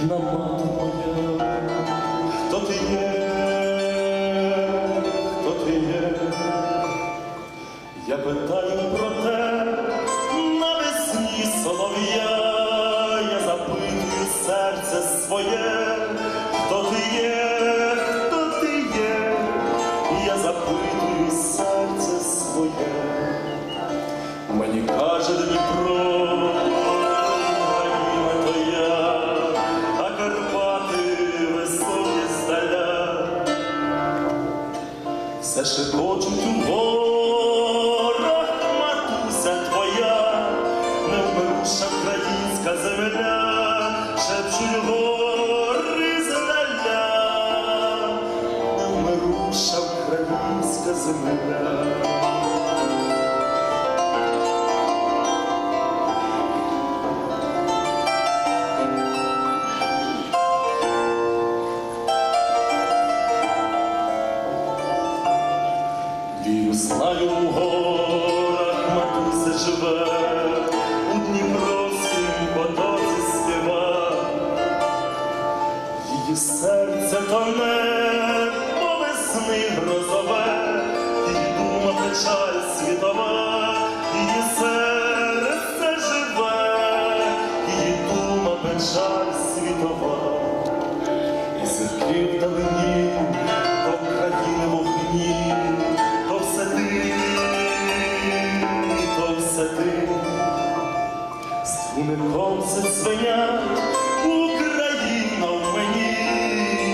рідна мати моя, хто ти є, хто ти є? Я питаю про те навесні солов'я, я запитую серце своє, хто ти є, хто ти є, я запитую серце своє. Мені каже Дніпро, Все шепочуть у горах, матуся твоя, невмируша українська земля, шепчуть гори здаля, невмируша українська земля. Вірю, знаю, у горах матуся живе, у Дніпровськім потоці співа. Її серце тоне, по весни грозове, її дума печаль світова, її серце живе, її дума печаль світова. І зірки вдалині, сонце свиня, Україна в мені,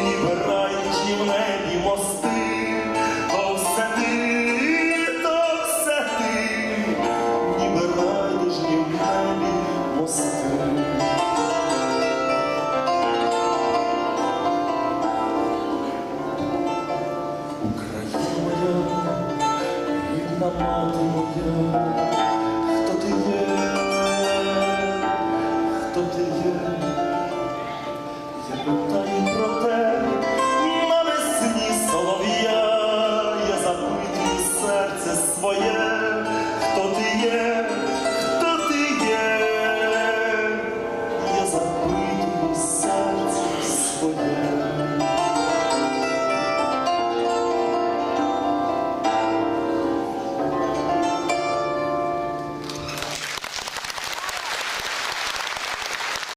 ніби рай, в небі мости, то все ти, то все ти, ніби райдужні в небі мости. Україна, рідна мати моя. the